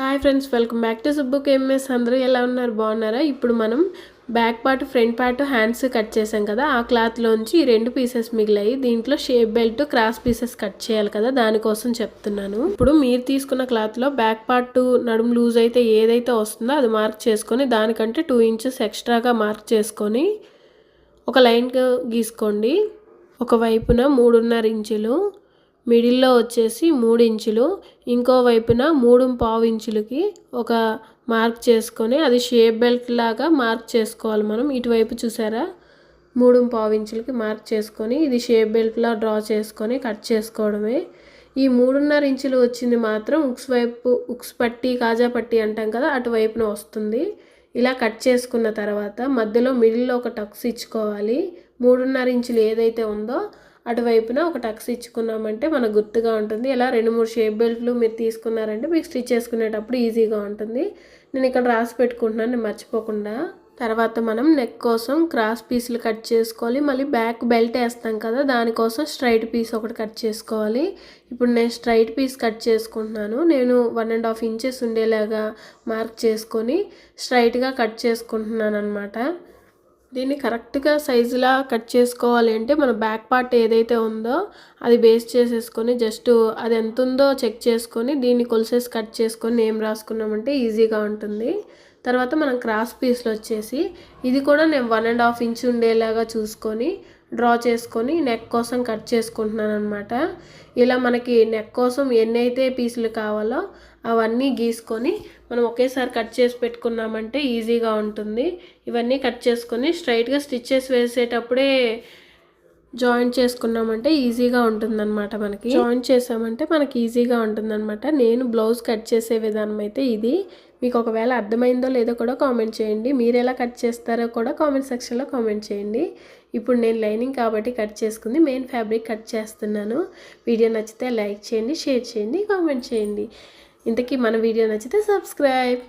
Hi friends welcome back to సుబ్బుక్ ఎంఎస్ అందరూ ఎలా ఉన్నారు? బాగున్నారా? ఇప్పుడు మనం back part front part hands cut చేసాం కదా ఆ క్లాత్లోంచి ఈ రెండు పీసెస్ మిగిలాయి. దీంట్లో shape belt cross pieces cut చేయాలి కదా దానికోసం చెప్తున్నాను. ఇప్పుడు మీరు తీసుకున్న క్లాత్లో బ్యాక్ పార్ట్ నడుము లూజ్ అయితే ఏదైతే వస్తుందో అది మార్క్ చేసుకొని దానికంటే టూ ఇంచెస్ ఎక్స్ట్రాగా మార్క్ చేసుకొని ఒక లైన్ గీసుకోండి. ఒక వైపున మూడున్నర ఇంచులు మిడిల్లో వచ్చేసి మూడు ఇంచులు ఇంకో వైపున మూడు పావు ఇంచులకి ఒక మార్క్ చేసుకొని అది షేప్ బెల్ట్ లాగా మార్క్ చేసుకోవాలి మనం. ఇటువైపు చూసారా? మూడు పావు ఇంచులకి మార్క్ చేసుకొని ఇది షేప్ బెల్ట్లా డ్రా చేసుకొని కట్ చేసుకోవడమే. ఈ మూడున్నర ఇంచులు వచ్చింది మాత్రం ఉక్స్ వైపు ఉక్స్ పట్టి కాజా పట్టి అంటాం కదా అటువైపున వస్తుంది. ఇలా కట్ చేసుకున్న తర్వాత మధ్యలో మిడిల్లో ఒక టక్స్ ఇచ్చుకోవాలి. మూడున్నర ఇంచులు ఏదైతే ఉందో అటువైపున ఒక టక్స్ ఇచ్చుకున్నామంటే మనకు గుర్తుగా ఉంటుంది. ఇలా రెండు మూడు షేప్ బెల్ట్లు మీరు తీసుకున్నారంటే మీకు స్టిచ్ చేసుకునేటప్పుడు ఈజీగా ఉంటుంది. నేను ఇక్కడ రాసి పెట్టుకుంటున్నాను నేను మర్చిపోకుండా. తర్వాత మనం నెక్ కోసం క్రాస్ పీసులు కట్ చేసుకోవాలి. మళ్ళీ బ్యాక్ బెల్ట్ వేస్తాం కదా దానికోసం స్ట్రైట్ పీస్ ఒకటి కట్ చేసుకోవాలి. ఇప్పుడు నేను స్ట్రైట్ పీస్ కట్ చేసుకుంటున్నాను. నేను వన్ అండ్ హాఫ్ ఇంచెస్ ఉండేలాగా మార్క్ చేసుకొని స్ట్రైట్గా కట్ చేసుకుంటున్నాను అనమాట దీన్ని కరెక్ట్గా సైజులా కట్ చేసుకోవాలి అంటే మన బ్యాక్ పార్ట్ ఏదైతే ఉందో అది బేస్ చేసేసుకొని జస్ట్ అది ఎంత ఉందో చెక్ చేసుకొని దీన్ని కొలిసేసి కట్ చేసుకొని నేమ్ రాసుకున్నామంటే ఈజీగా ఉంటుంది. తర్వాత మనం క్రాస్ పీస్లో వచ్చేసి ఇది కూడా నేను వన్ అండ్ హాఫ్ ఇంచ్ ఉండేలాగా చూసుకొని డ్రా చేసుకొని నెక్ కోసం కట్ చేసుకుంటున్నాను అనమాట ఇలా మనకి నెక్ కోసం ఎన్ని అయితే పీసులు కావాలో అవన్నీ గీసుకొని మనం ఒకేసారి కట్ చేసి పెట్టుకున్నామంటే ఈజీగా ఉంటుంది. ఇవన్నీ కట్ చేసుకొని స్ట్రైట్గా స్టిచ్చెస్ వేసేటప్పుడే జాయింట్ చేసుకున్నామంటే ఈజీగా ఉంటుందన్నమాట మనకి. జాయింట్ చేసామంటే మనకి ఈజీగా ఉంటుందన్నమాట. నేను బ్లౌజ్ కట్ చేసే విధానం అయితే ఇది. మీకు ఒకవేళ అర్థమైందో లేదో కూడా కామెంట్ చేయండి. మీరు ఎలా కట్ చేస్తారో కూడా కామెంట్ సెక్షన్లో కామెంట్ చేయండి. ఇప్పుడు నేను లైనింగ్ కాబట్టి కట్ చేసుకుంది. మెయిన్ ఫ్యాబ్రిక్ కట్ చేస్తున్నాను. వీడియో నచ్చితే లైక్ చేయండి షేర్ చేయండి కామెంట్ చేయండి. ఇంతకీ మన వీడియో నచ్చితే సబ్స్క్రైబ్.